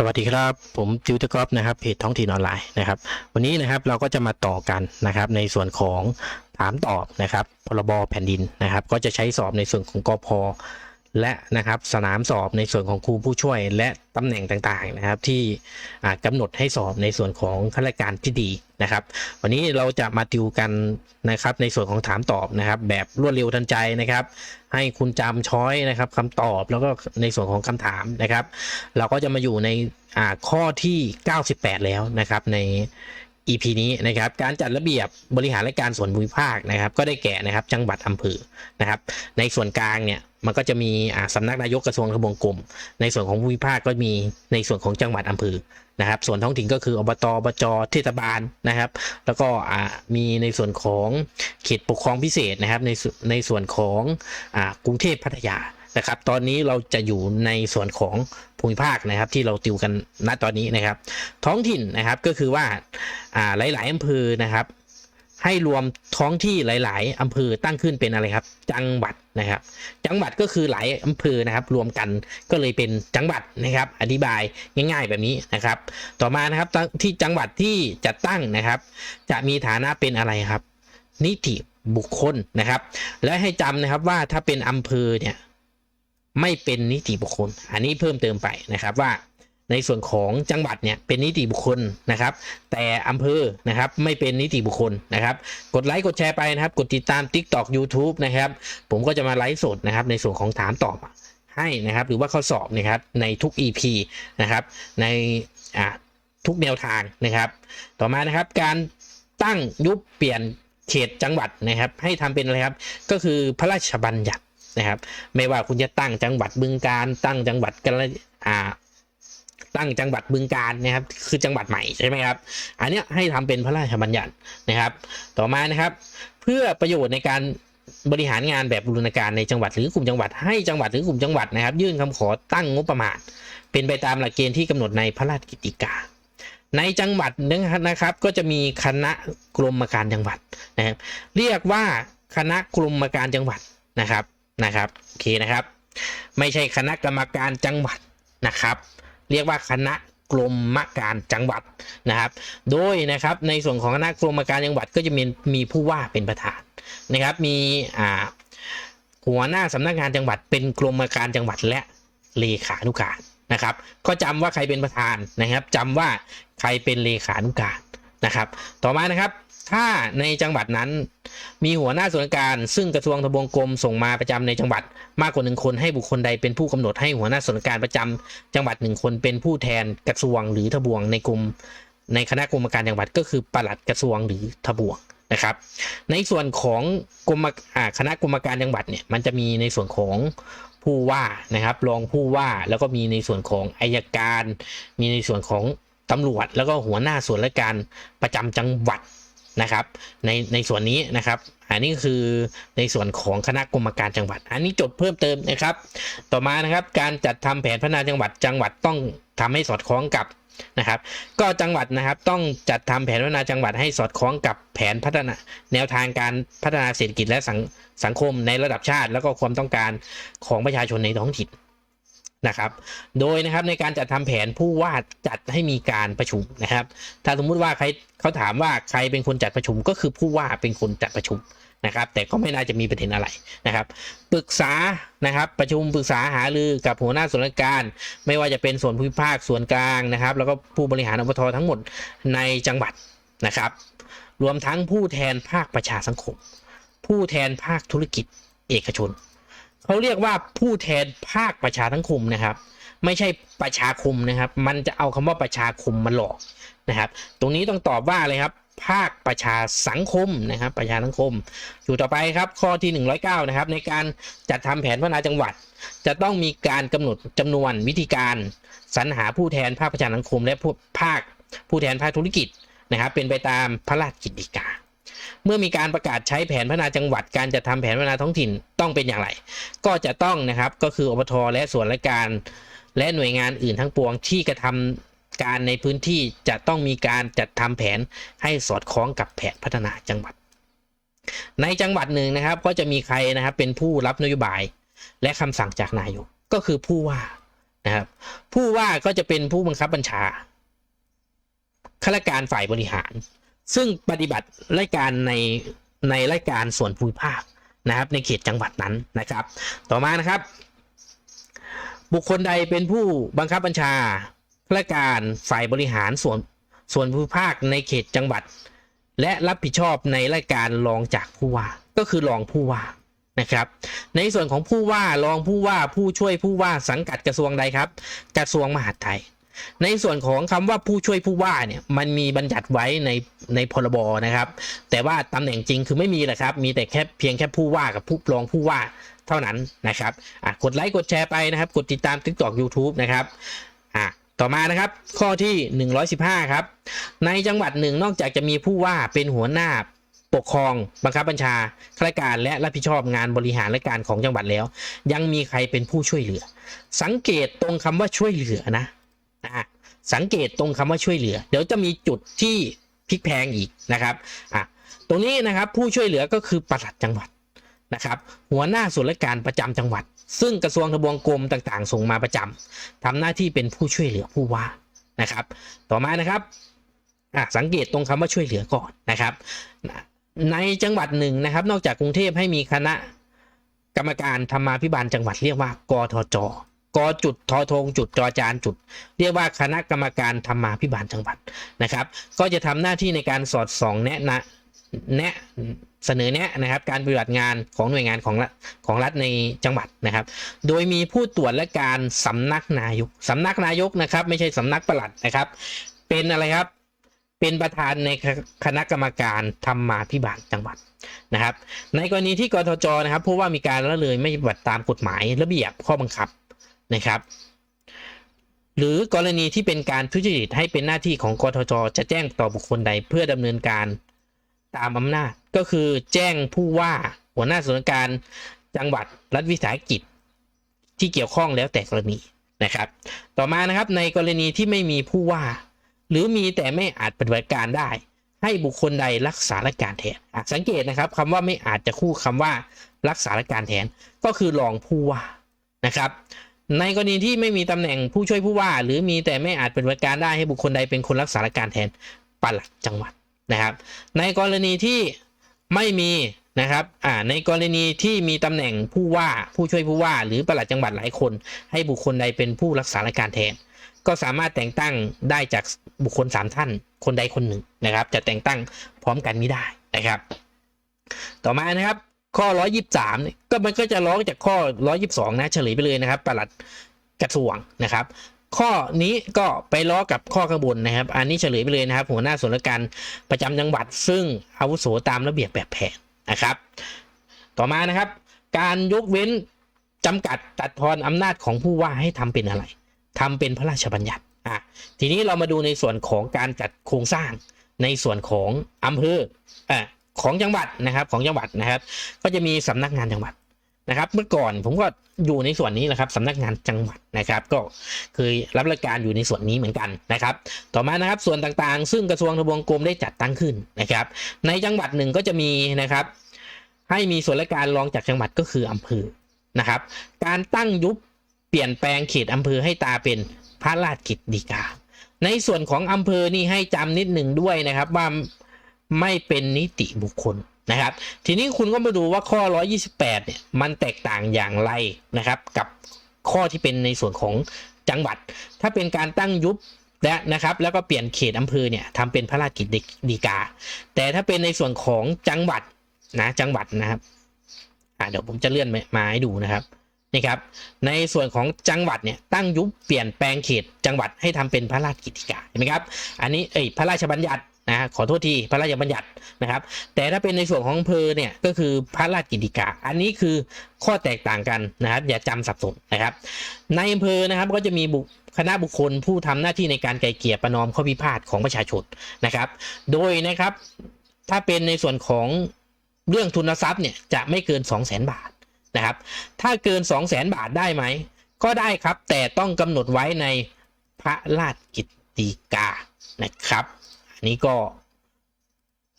สวัสดีครับผมจิวตะกอฟนะครับเพจท้องถิ่นออนไลน์นะครับวันนี้นะครับเราก็จะมาต่อกันนะครับในส่วนของถามตอบนะครับพรบแผ่นดินนะครับ ก็จะใช้สอบในส่วนของกพ และนะครับสนามสอบในส่วนของครูผู้ช่วย และตำแหน่งต่างๆนะครับที่อ่ากำหนดให้สอบในส่วนของข้าราชการที่ดีนะครับ วันนี้เราจะมาติวกันนะครับในส่วนของถามตอบนะครับ แบบรวดเร็วทันใจนะครับ ให้คุณจำช้อยนะครับคำตอบแล้วก็ในส่วนของคำถามนะครับ เราก็จะมาอยู่ในข้อที่ 98 แล้วนะครับใน EP นี้นะครับการจัดระเบียบบริหารและการส่วนภูมิภาคนะครับ ก็ได้แก่นะครับจังหวัดอำเภอนะครับ ในส่วนกลางเนี่ย มันก็จะมีอ่าสำนักนายกกระทรวงทบวงกรมในส่วนของภูมิภาคก็มีในส่วนของจังหวัดอำเภอนะครับ ส่วนท้องถิ่นก็คืออบตอบจเทศบาลนะครับ แล้วก็อ่ามีในส่วนของเขตปกครองพิเศษนะครับ ในส่วนในส่วนของอ่ากรุงเทพพัทยานะครับ ตอนนี้เราจะอยู่ในส่วนของภูมิภาคนะครับที่เราติวกันณตอนนี้นะครับ ท้องถิ่นนะครับก็คือว่าอ่าหลายๆอำเภอนะครับ ให้รวมท้องที่หลาย ๆอำเภอตั้งขึ้นเป็นอะไรครับ จังหวัดนะครับ จังหวัดก็คือหลายอำเภอนะครับ รวมกันก็เลยเป็นจังหวัดนะครับ อธิบายง่าย ๆแบบนี้นะครับ ต่อมานะครับที่จังหวัดที่จัดตั้งนะครับ จะมีฐานะเป็นอะไรครับ นิติบุคคลนะครับ และให้จำนะครับว่าถ้าเป็นอำเภอเนี่ยไม่เป็นนิติบุคคล อันนี้เพิ่มเติมไปนะครับว่า ในส่วนของจังหวัดเนี่ยเป็นนิติบุคคลนะครับ แต่อำเภอนะครับไม่เป็นนิติบุคคลนะครับ กดไลค์กดแชร์ไปนะครับ กดติดตาม TikTok YouTube นะครับ ผมก็จะมาไลฟ์สดนะครับ ในส่วนของถามตอบให้นะครับ หรือว่าข้อสอบนะครับในทุก EP นะครับ ในอ่าทุกแนวทางนะครับ ต่อมานะครับการตั้งยุบเปลี่ยนเขตจังหวัดนะครับ ให้ทำเป็นอะไรครับ ก็คือพระราชบัญญัตินะครับ ไม่ว่าคุณจะตั้งจังหวัดบึงการตั้งจังหวัดกาฬอ่า ตั้งจังหวัดบึงการนะครับ คือจังหวัดใหม่ใช่ไหมครับ อันเนี้ยให้ทำเป็นพระราชบัญญัตินะครับ ต่อมานะครับ เพื่อประโยชน์ในการบริหารงานแบบบูรณาการในจังหวัดหรือกลุ่มจังหวัดให้จังหวัดหรือกลุ่มจังหวัดนะครับ ยื่นคำขอตั้งงบประมาณ เป็นไปตามหลักเกณฑ์ที่กำหนดในพระราชกิจกาในจังหวัดนะครับ ก็จะมีคณะกรมการจังหวัดนะครับ เรียกว่าคณะกรมการจังหวัดนะครับนะครับโอเคนะครับ ไม่ใช่คณะกรรมการจังหวัดนะครับ เรียกว่าคณะกรมการจังหวัดนะครับ โดยนะครับในส่วนของคณะกรมการจังหวัดก็จะมีมีผู้ว่าเป็นประธานนะครับ มีอ่าหัวหน้าสำนักงานจังหวัดเป็นกรมการจังหวัดและเลขานุการนะครับ ก็จำว่าใครเป็นประธานนะครับจำว่าใครเป็นเลขานุการนะครับ ต่อมานะครับ ถ้าในจังหวัดนั้น มีหัวหน้าส่วนการ ซึ่งกระทรวงทบวงกรมส่งมาประจำในจังหวัด มากกว่าหนึ่งคนให้บุคคลใดเป็นผู้กำหนดให้หัวหน้าส่วนการประจำจังหวัดหนึ่งคนเป็นผู้แทนกระทรวงหรือทบวงในกรมในคณะกรรมการจังหวัดก็คือปลัดกระทรวงหรือทบวงนะครับ ในส่วนของกรมอาคณะกรรมการจังหวัดเนี่ยมันจะมีในส่วนของผู้ว่านะครับรองผู้ว่าแล้วก็มีในส่วนของอายการ มีในส่วนของตำรวจ แล้วก็หัวหน้าส่วนราชการประจำจังหวัด นะครับ ในในส่วนนี้นะครับ อันนี้คือในส่วนของคณะกรรมการจังหวัด อันนี้จดเพิ่มเติมนะครับ ต่อมานะครับการจัดทำแผนพัฒนาจังหวัดจังหวัดต้องทำให้สอดคล้องกับนะครับ ก็จังหวัดนะครับต้องจัดทำแผนพัฒนาจังหวัดให้สอดคล้องกับแผนพัฒนาแนวทางการพัฒนาเศรษฐกิจและสังสังคมในระดับชาติ แล้วก็ความต้องการของประชาชนในท้องถิ่น นะครับ โดยนะครับในการจัดทำแผนผู้ว่าจัดให้มีการประชุมนะครับ ถ้าสมมุติว่าใครเขาถามว่าใครเป็นคนจัดประชุมก็คือผู้ว่าเป็นคนจัดประชุมนะครับ แต่ก็ไม่น่าจะมีประเด็นอะไรนะครับ ปรึกษานะครับประชุมปรึกษาหารือกับหัวหน้าส่วนราชการ ไม่ว่าจะเป็นส่วนภูมิภาคส่วนกลางนะครับ แล้วก็ผู้บริหารอบททั้งหมดในจังหวัดนะครับ รวมทั้งผู้แทนภาคประชาสังคม ผู้แทนภาคธุรกิจเอกชน เขาเรียกว่าผู้แทนภาคประชาสังคมนะครับ ไม่ใช่ประชาคมนะครับ มันจะเอาคำว่าประชาคมมาหลอกนะครับ ตรงนี้ต้องตอบว่าอะไรครับ ภาคประชาสังคมนะครับ ประชาสังคม อยู่ต่อไปครับข้อที่ 109 นะครับ ในการจัดทำแผนพัฒนาจังหวัด จะต้องมีการกำหนดจำนวนวิธีการสรรหาผู้แทนภาคประชาสังคม และผู้ภาคผู้แทนภาคธุรกิจนะครับ เป็นไปตามพระราชกิจฎีกา เมื่อมีการประกาศใช้แผนพัฒนาจังหวัดการจัดทำแผนพัฒนาท้องถิ่นต้องเป็นอย่างไร ก็จะต้องนะครับก็คืออบทและส่วนราชการ และหน่วยงานอื่นทั้งปวงที่กระทำการในพื้นที่จะต้องมีการจัดทำแผนให้สอดคล้องกับแผนพัฒนาจังหวัด ในจังหวัดหนึ่งนะครับก็จะมีใครนะครับเป็นผู้รับนโยบาย และคำสั่งจากนายกก็คือผู้ว่านะครับ ผู้ว่าก็จะเป็นผู้บังคับบัญชาข้าราชการฝ่ายบริหาร ซึ่งปฏิบัติรายการในในรายการส่วนภูมิภาคนะครับ ในเขตจังหวัดนั้นนะครับ ต่อมานะครับ บุคคลใดเป็นผู้บังคับบัญชาข้าราชการฝ่ายบริหารส่วนส่วนภูมิภาคในเขตจังหวัด และรับผิดชอบในรายการรองจากผู้ว่า ก็คือรองผู้ว่านะครับ ในส่วนของผู้ว่ารองผู้ว่าผู้ช่วยผู้ว่าสังกัดกระทรวงใดครับ กระทรวงมหาดไทย ในส่วนของคำว่าผู้ช่วยผู้ว่าเนี่ยมันมีบัญญัติไว้ในในพรบนะครับ แต่ว่าตำแหน่งจริงคือไม่มีแหละครับ มีแต่แค่เพียงแค่ผู้ว่ากับผู้รองผู้ว่าเท่านั้นนะครับอะกดไลค์กดแชร์ไปนะครับ กดติดตาม TikTok YouTube นะครับอะต่อมานะครับ ข้อที่ 115 ครับ ในจังหวัดหนึ่งนอกจากจะมีผู้ว่าเป็นหัวหน้าปกครอง บังคับบัญชาข้าราชการและรับผิดชอบงานบริหารและการของจังหวัดแล้ว ยังมีใครเป็นผู้ช่วยเหลือ สังเกตตรงคำว่าช่วยเหลือนะ อะสังเกตตรงคำว่าช่วยเหลือ เดี๋ยวจะมีจุดที่พลิกแพลงอีกนะครับอะตรงนี้นะครับผู้ช่วยเหลือก็คือปลัดจังหวัดนะครับ หัวหน้าส่วนราชการประจำจังหวัด ซึ่งกระทรวงทบวงกรมต่างๆ ส่งมาประจำทำหน้าที่เป็นผู้ช่วยเหลือผู้ว่านะครับ ต่อมานะครับสังเกตตรงคำว่าช่วยเหลือก่อนนะครับ ในจังหวัดหนึ่งนะครับ นอกจากกรุงเทพให้มีคณะกรรมการธรรมาภิบาลจังหวัดเรียกว่ากทจ กจุดทอทงจุดจอจานจุด เรียกว่าคณะกรรมการธรรมาภิบาลจังหวัดนะครับ ก็จะทำหน้าที่ในการสอดส่องแนะนะแนะเสนอแนะนะครับ การปฏิบัติงานของหน่วยงานของรัฐของรัฐในจังหวัดนะครับ โดยมีผู้ตรวจและการสำนักนายกสำนักนายกนะครับ ไม่ใช่สำนักปลัดนะครับ เป็นอะไรครับเป็นประธานในคณะกรรมการธรรมาภิบาลจังหวัดนะครับ ในกรณีที่กทจนะครับเพราะว่ามีการละเลยไม่ปฏิบัติตามกฎหมายระเบียบข้อบังคับ นะครับหรือกรณีที่เป็นการทุจริตให้เป็นหน้าที่ของกทจจะแจ้งต่อบุคคลใดเพื่อดำเนินการตามอำนาจ ก็คือแจ้งผู้ว่าหัวหน้าส่วนราชการจังหวัดรัฐวิสาหกิจ ที่เกี่ยวข้องแล้วแต่กรณีนะครับ ต่อมานะครับในกรณีที่ไม่มีผู้ว่า หรือมีแต่ไม่อาจปฏิบัติการได้ ให้บุคคลใดรักษาราชการแทนสังเกตนะครับคำว่าไม่อาจจะคู่คำว่ารักษาราชการแทนก็คือรองผู้ว่านะครับ ในกรณีที่ไม่มีตำแหน่งผู้ช่วยผู้ว่า หรือมีแต่ไม่อาจเปฏิบัติการได้ให้บุคคลใดเป็นคนรักษาราชการแทนปลัดจังหวัดนะครับ ในกรณีที่ไม่มีนะครับอ่าในกรณีที่มีตำแหน่งผู้ว่าผู้ช่วยผู้ว่า หรือปลัดจังหวัดหลายคน ให้บุคคลใดเป็นผู้รักษาราชการแทน ก็สามารถแต่งตั้งได้จากบุคคลสามท่าน คนใดคนหนึ่งนะครับ จะแต่งตั้งพร้อมกันไม่ได้นะครับ ต่อมานะครับ ข้อ 123เนี่ยก็มันก็จะล้อจากข้อ 122 นะเฉลยไปเลยนะครับปลัดกระทรวงนะครับ ข้อนี้ก็ไปล้อกับข้อข้างบนนะครับ อันนี้เฉลยไปเลยนะครับ หัวหน้าส่วนราชการประจำจังหวัด ซึ่งอาวุโสตามระเบียบแบบแผนนะครับ ต่อมานะครับ การยกเว้นจำกัดตัดทอนอำนาจของผู้ว่าให้ทำเป็นอะไรทำเป็นพระราชบัญญัติอะทีนี้เรามาดูในส่วนของการจัดโครงสร้างในส่วนของอำเภออะ ของจังหวัดนะครับของจังหวัดนะครับ ก็จะมีสำนักงานจังหวัดนะครับ เมื่อก่อนผมก็อยู่ในส่วนนี้แหละครับสำนักงานจังหวัดนะครับ ก็เคยรับราชการอยู่ในส่วนนี้เหมือนกันนะครับ ต่อมานะครับส่วนต่างๆ ซึ่งกระทรวงทบวงกรมได้จัดตั้งขึ้นนะครับ ในจังหวัดหนึ่งก็จะมีนะครับ ให้มีส่วนราชการรองจากจังหวัดก็คืออำเภอนะครับ การตั้งยุบเปลี่ยนแปลงเขตอำเภอให้ตาเป็นพระราชกิจดีกาในส่วนของอำเภอนี่ให้จำนิดหนึ่งด้วยนะครับว่า ไม่เป็นนิติบุคคลนะครับ ทีนี้คุณก็มาดูว่าข้อ 128 เนี่ยมันแตกต่างอย่างไรนะครับ กับข้อที่เป็นในส่วนของจังหวัด ถ้าเป็นการตั้งยุบและนะครับแล้วก็เปลี่ยนเขตอำเภอเนี่ยทำเป็นพระราชกิจดีกา แต่ถ้าเป็นในส่วนของจังหวัดนะจังหวัดนะครับเดี๋ยวผมจะเลื่อนมาให้ดูนะครับนี่ครับ ในส่วนของจังหวัดเนี่ยตั้งยุบเปลี่ยนแปลงเขตจังหวัดให้ทำเป็นพระราชกิจดีกาเห็นไหมครับ อันนี้เอ้ยพระราชบัญญัติ นะขอโทษทีพระราชบัญญัตินะครับ แต่ถ้าเป็นในส่วนของอำเภอเนี่ยก็คือพระราชกิจดีกา อันนี้คือข้อแตกต่างกันนะครับ อย่าจำสับสนนะครับ ในอำเภอนะครับก็จะมีบุคณะบุคคลผู้ทำหน้าที่ในการไกลเกลี่ยประนอมข้อพิพาทของประชาชนนะครับ โดยนะครับถ้าเป็นในส่วนของเรื่องทุนทรัพย์เนี่ยจะไม่เกิน 2 0 0 0 0 0 บาทนะครับ ถ้าเกิน 2 0 0 0 0 0 บาทได้ไหม ก็ได้ครับ แต่ต้องกำหนดไว้ในพระราชกิจดีกานะครับ อันนี้ก็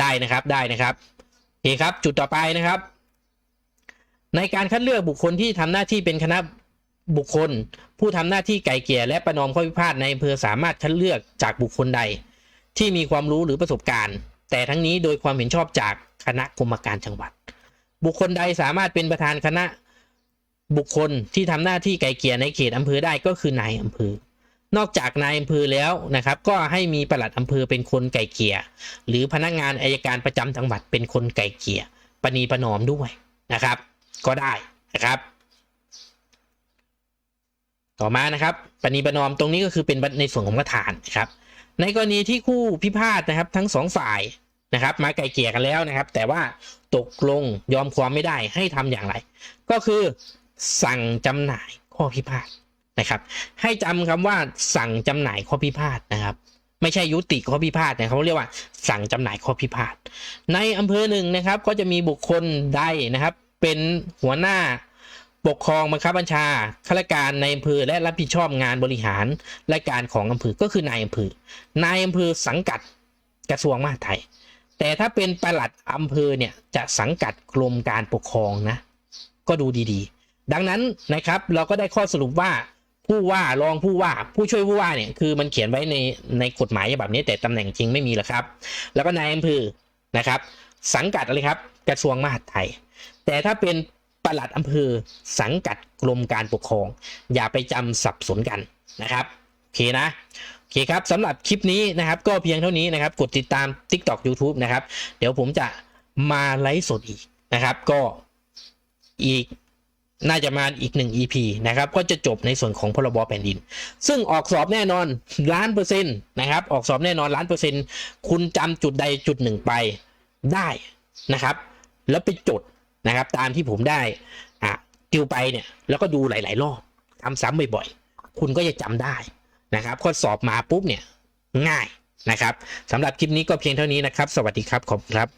ได้นะครับได้นะครับโอเคครับจุดต่อไปนะครับ ในการคัดเลือกบุคคลที่ทำหน้าที่เป็นคณะบุคคล ผู้ทำหน้าที่ไกล่เกลี่ยและประนอมข้อพิพาทในอำเภอสามารถคัดเลือกจากบุคคลใด ที่มีความรู้หรือประสบการณ์ แต่ทั้งนี้โดยความเห็นชอบจากคณะกรรมการจังหวัด บุคคลใดสามารถเป็นประธานคณะบุคคลที่ทำหน้าที่ไกล่เกลี่ยในเขตอำเภอได้ก็คือนายอำเภอ นอกจากนายอำเภอแล้วนะครับ ก็ให้มีปลัดอำเภอเป็นคนไก่เกลี่ยหรือพนักงานอายการประจำจังหวัดเป็นคนไก่เกลี่ยปณีประนอมด้วยนะครับ ก็ได้นะครับ ต่อมานะครับปณีประนอมตรงนี้ก็คือเป็นในส่วนของประธานนะครับ ในกรณีที่คู่พิพาทนะครับ ทั้งสองฝ่ายนะครับมาไก่เกลี่ยกันแล้วนะครับ แต่ว่าตกลงยอมความไม่ได้ให้ทำอย่างไร ก็คือสั่งจำหน่ายข้อพิพาท นะครับ ให้จำคำว่าสั่งจำหน่ายข้อพิพาทนะครับ ไม่ใช่ยุติข้อพิพาทนะเขาเรียกว่าสั่งจำหน่ายข้อพิพาทในอำเภอหนึ่งนะครับ ก็จะมีบุคคลใดนะครับ เป็นหัวหน้าปกครองบังคับบัญชาข้าราชการในอำเภอและรับผิดชอบงานบริหารและการของอำเภอก็คือนายอำเภอนายอำเภอสังกัดกระทรวงมหาดไทย แต่ถ้าเป็นปลัดอำเภอเนี่ยจะสังกัดกรมการปกครองนะ ก็ดูดีๆ ดังนั้นนะครับเราก็ได้ข้อสรุปว่า ผู้ว่ารองผู้ว่าผู้ช่วยผู้ว่าเนี่ยคือมันเขียนไว้ในในกฎหมายฉบับนี้แต่ตำแหน่งจริงไม่มีหรอกครับ แล้วก็นายอำเภอนะครับ สังกัดอะไรครับ กระทรวงมหาดไทย แต่ถ้าเป็นปลัดอำเภอสังกัดกรมการปกครอง อย่าไปจำสับสนกันนะครับโอเคนะโอเคครับสำหรับคลิปนี้นะครับ ก็เพียงเท่านี้นะครับ กดติดตาม TikTok YouTube นะครับ เดี๋ยวผมจะมาไลฟ์สดอีกนะครับ ก็อีก น่าจะมาอีกหนึ่ง EP นะครับ ก็จะจบในส่วนของพรบแผ่นดิน ซึ่งออกสอบแน่นอนล้านเปอร์เซ็นต์นะครับ ออกสอบแน่นอนล้านเปอร์เซ็นต์คุณจำจุดใดจุดหนึ่งไปได้นะครับ แล้วไปจดนะครับ ตามที่ผมได้อะติวไปเนี่ยแล้วก็ดูหลาย ๆ รอบทำซ้ำบ่อยๆ คุณก็จะจำได้นะครับข้อสอบมาปุ๊บเนี่ยง่ายนะครับสำหรับคลิปนี้ก็เพียงเท่านี้นะครับ สวัสดีครับ ขอบคุณครับ